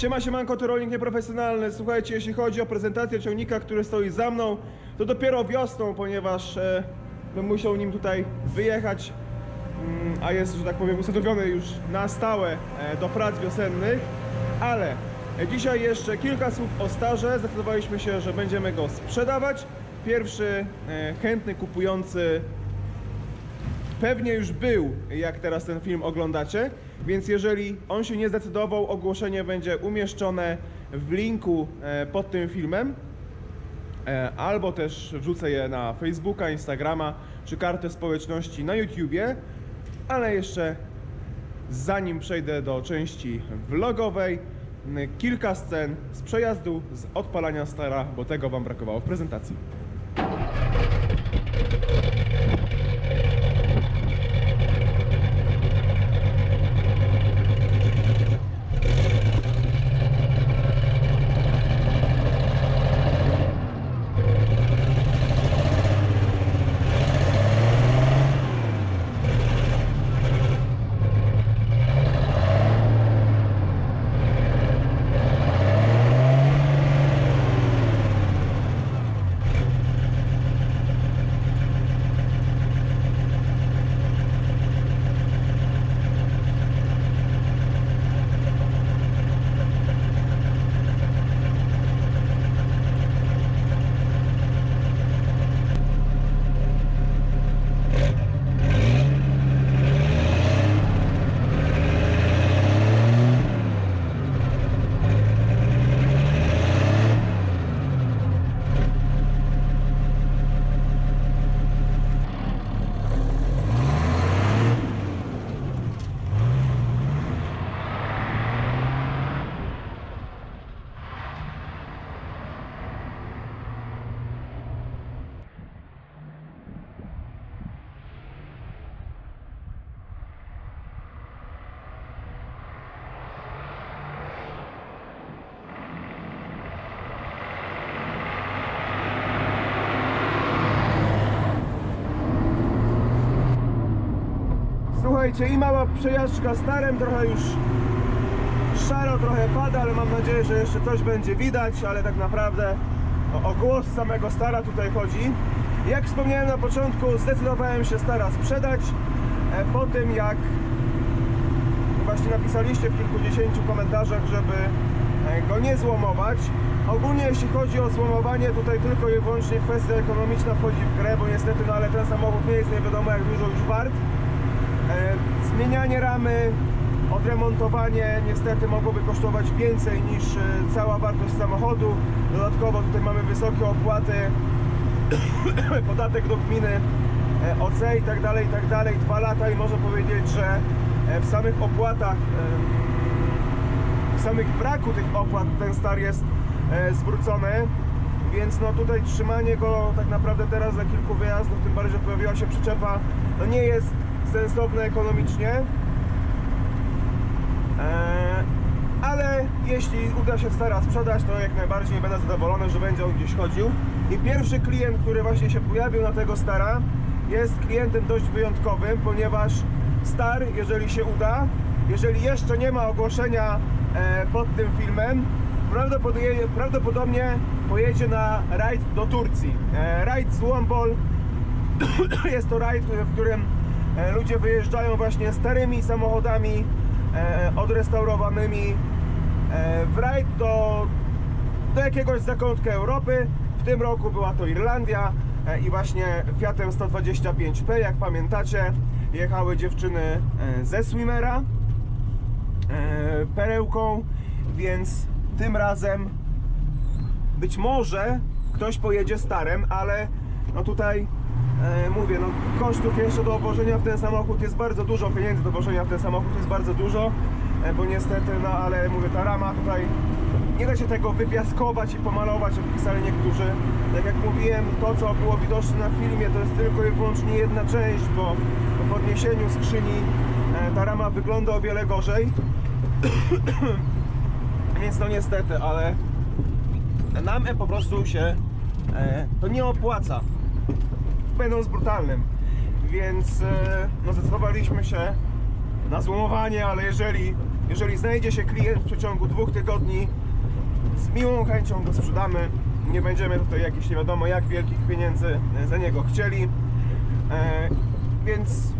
Siema, siemanko, to rolnik nieprofesjonalny. Słuchajcie, jeśli chodzi o prezentację ciągnika, który stoi za mną, to dopiero wiosną, ponieważ e, bym musiał nim tutaj wyjechać, mm, a jest, że tak powiem, usadowiony już na stałe e, do prac wiosennych. Ale dzisiaj jeszcze kilka słów o starze. Zdecydowaliśmy się, że będziemy go sprzedawać. Pierwszy e, chętny kupujący pewnie już był, jak teraz ten film oglądacie, więc jeżeli on się nie zdecydował, ogłoszenie będzie umieszczone w linku e, pod tym filmem, e, albo też wrzucę je na Facebooka, Instagrama, czy kartę społeczności na YouTubie, ale jeszcze zanim przejdę do części vlogowej, kilka scen z przejazdu, z odpalania stara, bo tego Wam brakowało w prezentacji. Słuchajcie, i mała przejażdżka starem, trochę już szaro, trochę pada, ale mam nadzieję, że jeszcze coś będzie widać, ale tak naprawdę o, o głos samego stara tutaj chodzi. Jak wspomniałem na początku, zdecydowałem się stara sprzedać e, po tym jak właśnie napisaliście w kilkudziesięciu komentarzach, żeby e, go nie złomować. Ogólnie jeśli chodzi o złomowanie, tutaj tylko i wyłącznie kwestia ekonomiczna wchodzi w grę, bo niestety, no ale ten samochód nie jest nie wiadomo jak dużo już wart. E, Zmienianie ramy, odremontowanie niestety mogłoby kosztować więcej niż e, cała wartość samochodu. Dodatkowo tutaj mamy wysokie opłaty, podatek do gminy, e, OC i tak dalej, i tak dalej. Dwa lata i można powiedzieć, że w samych opłatach, w samych braku tych opłat ten star jest zwrócony. Więc no tutaj trzymanie go tak naprawdę teraz za kilku wyjazdów, tym bardziej, że pojawiła się przyczepa, no nie jest sensowne ekonomicznie. Eee, ale jeśli uda się stara sprzedać, to jak najbardziej będę zadowolony, że będzie on gdzieś chodził. I pierwszy klient, który właśnie się pojawił na tego stara, jest klientem dość wyjątkowym, ponieważ star, jeżeli się uda, jeżeli jeszcze nie ma ogłoszenia e, pod tym filmem, prawdopodobnie, pojedzie na rajd do Turcji. E, rajd z Wombol jest to rajd, w którym ludzie wyjeżdżają właśnie starymi samochodami e, odrestaurowanymi e, w rajd do, do jakiegoś zakątka Europy. W tym roku była to Irlandia e, i właśnie Fiatem 125P, jak pamiętacie, jechały dziewczyny e, ze Swimmera e, perełką, więc tym razem być może ktoś pojedzie starym, ale no tutaj e, mówię, no kosztów jeszcze do obłożenia w ten samochód jest bardzo dużo, pieniędzy do obłożenia w ten samochód jest bardzo dużo, e, bo niestety, no ale mówię, ta rama tutaj nie da się tego wypiaskować i pomalować, jak pisali niektórzy. Tak jak mówiłem, to co było widoczne na filmie, to jest tylko i wyłącznie jedna część, bo po podniesieniu skrzyni e, ta rama wygląda o wiele gorzej. Więc no niestety, ale nam po prostu się e, to nie opłaca. Będąc brutalnym. Więc e, no zdecydowaliśmy się na złomowanie, ale jeżeli, jeżeli znajdzie się klient w przeciągu dwóch tygodni, z miłą chęcią go sprzedamy. Nie będziemy tutaj jakichś nie wiadomo jak wielkich pieniędzy za niego chcieli. E, więc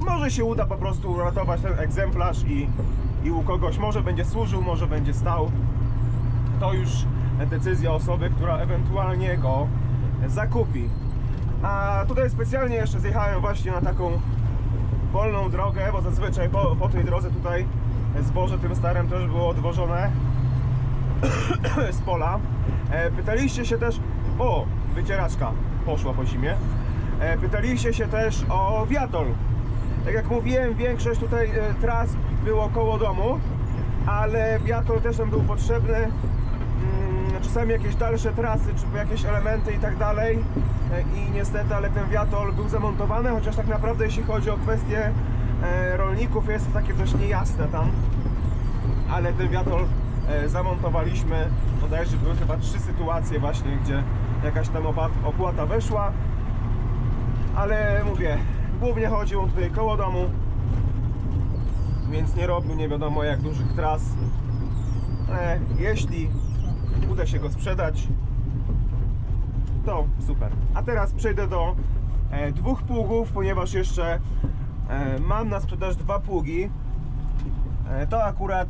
może się uda po prostu uratować ten egzemplarz i, i u kogoś może będzie służył, może będzie stał. To już decyzja osoby, która ewentualnie go zakupi. A tutaj specjalnie jeszcze zjechałem właśnie na taką wolną drogę, bo zazwyczaj po, po tej drodze tutaj zboże tym starym też było odwożone z pola. E, pytaliście się też, o, wycieraczka poszła po zimie. E, pytaliście się też o wiatol. Tak jak mówiłem, większość tutaj e, tras było koło domu, ale wiatol też nam był potrzebny. Czasami jakieś dalsze trasy, czy jakieś elementy i tak dalej. E, I niestety, ale ten wiatol był zamontowany, chociaż tak naprawdę jeśli chodzi o kwestie e, rolników jest to takie dość niejasne tam. Ale ten wiatol e, zamontowaliśmy. Bodajże były chyba trzy sytuacje właśnie, gdzie jakaś tam opłata weszła. Ale mówię, głównie chodził on tutaj koło domu, więc nie robił nie wiadomo jak dużych tras. Jeśli uda się go sprzedać, to super. A teraz przejdę do e, dwóch pługów, ponieważ jeszcze e, mam na sprzedaż dwa pługi. E, to akurat.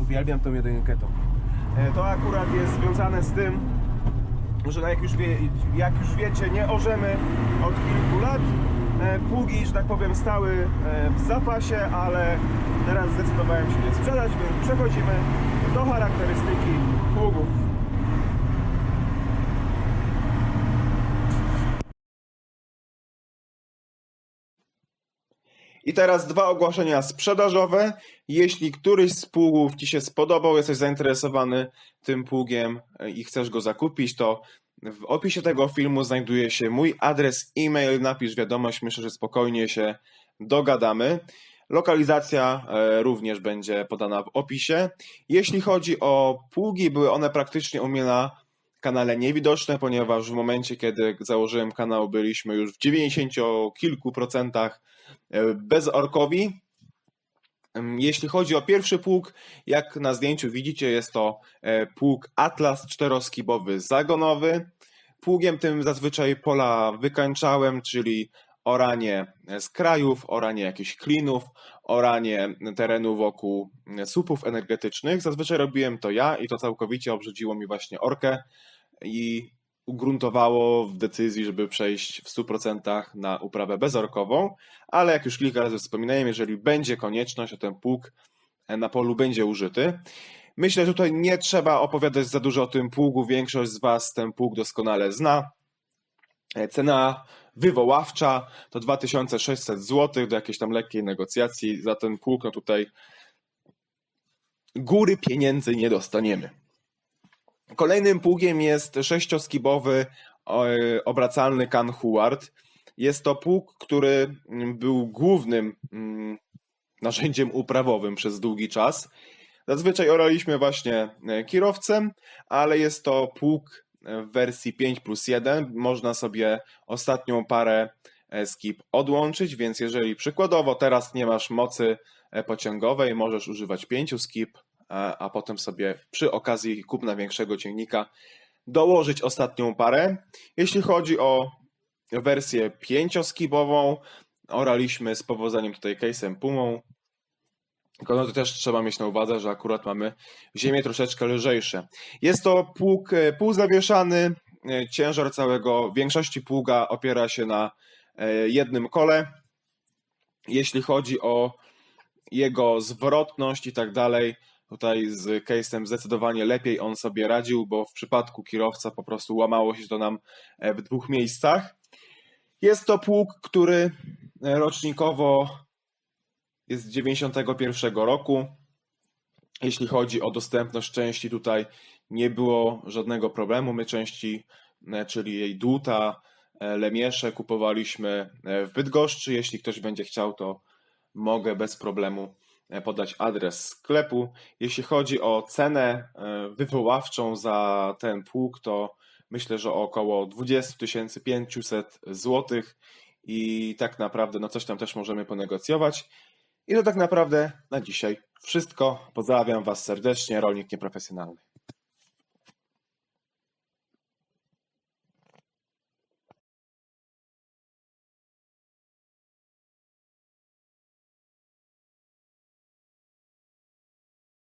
Uwielbiam tą jedynkę. To. E, to akurat jest związane z tym, że jak już, wie, jak już wiecie, nie orzemy od kilku lat. E, Pługi, że tak powiem, stały e, w zapasie, ale teraz zdecydowałem się je sprzedać, więc przechodzimy do charakterystyki pługów. I teraz dwa ogłoszenia sprzedażowe. Jeśli któryś z pługów Ci się spodobał, jesteś zainteresowany tym pługiem e, i chcesz go zakupić, to w opisie tego filmu znajduje się mój adres e-mail. Napisz wiadomość, myślę, że spokojnie się dogadamy. Lokalizacja e, również będzie podana w opisie. Jeśli chodzi o pługi, były one praktycznie u mnie na kanale niewidoczne, ponieważ w momencie, kiedy założyłem kanał, byliśmy już w 90 kilku procentach e, bezorkowi. Jeśli chodzi o pierwszy pług, jak na zdjęciu widzicie, jest to e, pług Atlas czteroskibowy zagonowy. Pługiem tym zazwyczaj pola wykańczałem, czyli oranie z krajów, oranie jakichś klinów, oranie terenu wokół słupów energetycznych. Zazwyczaj robiłem to ja i to całkowicie obrzydziło mi właśnie orkę i ugruntowało w decyzji, żeby przejść w 100% na uprawę bezorkową, ale jak już kilka razy wspominałem, jeżeli będzie konieczność, to ten pług na polu będzie użyty. Myślę, że tutaj nie trzeba opowiadać za dużo o tym pługu, większość z Was ten pług doskonale zna. Cena wywoławcza to 2600 zł do jakiejś tam lekkiej negocjacji. Za ten pług no tutaj góry pieniędzy nie dostaniemy. Kolejnym pługiem jest sześcioskibowy e, obracalny Can Huard. Jest to pług, który mm, był głównym mm, narzędziem uprawowym przez długi czas. Zazwyczaj oraliśmy właśnie e, kierowcem, ale jest to pług e, w wersji 5 plus 1. Można sobie ostatnią parę skip odłączyć, więc jeżeli przykładowo teraz nie masz mocy pociągowej, możesz używać 5 skip, a, a potem sobie przy okazji kupna większego ciągnika dołożyć ostatnią parę. Jeśli chodzi o wersję 5-skibową, oraliśmy z powodzeniem tutaj case'em Pumą, tylko no to też trzeba mieć na uwadze, że akurat mamy ziemię troszeczkę lżejsze. Jest to pług e, półzawieszany, e, ciężar całego większości pługa opiera się na e, jednym kole. Jeśli chodzi o jego zwrotność i tak dalej, tutaj z case'em zdecydowanie lepiej on sobie radził, bo w przypadku kierowca po prostu łamało się to nam e, w dwóch miejscach. Jest to pług, który e, rocznikowo jest z 91 roku. Jeśli chodzi o dostępność części, tutaj nie było żadnego problemu. My części, e, czyli jej dłuta, lemiesze kupowaliśmy w Bydgoszczy. Jeśli ktoś będzie chciał, to mogę bez problemu podać adres sklepu. Jeśli chodzi o cenę e, wywoławczą za ten pług, to myślę, że około 20 500 złotych i tak naprawdę no coś tam też możemy ponegocjować. I to tak naprawdę na dzisiaj wszystko. Pozdrawiam Was serdecznie, rolnik nieprofesjonalny.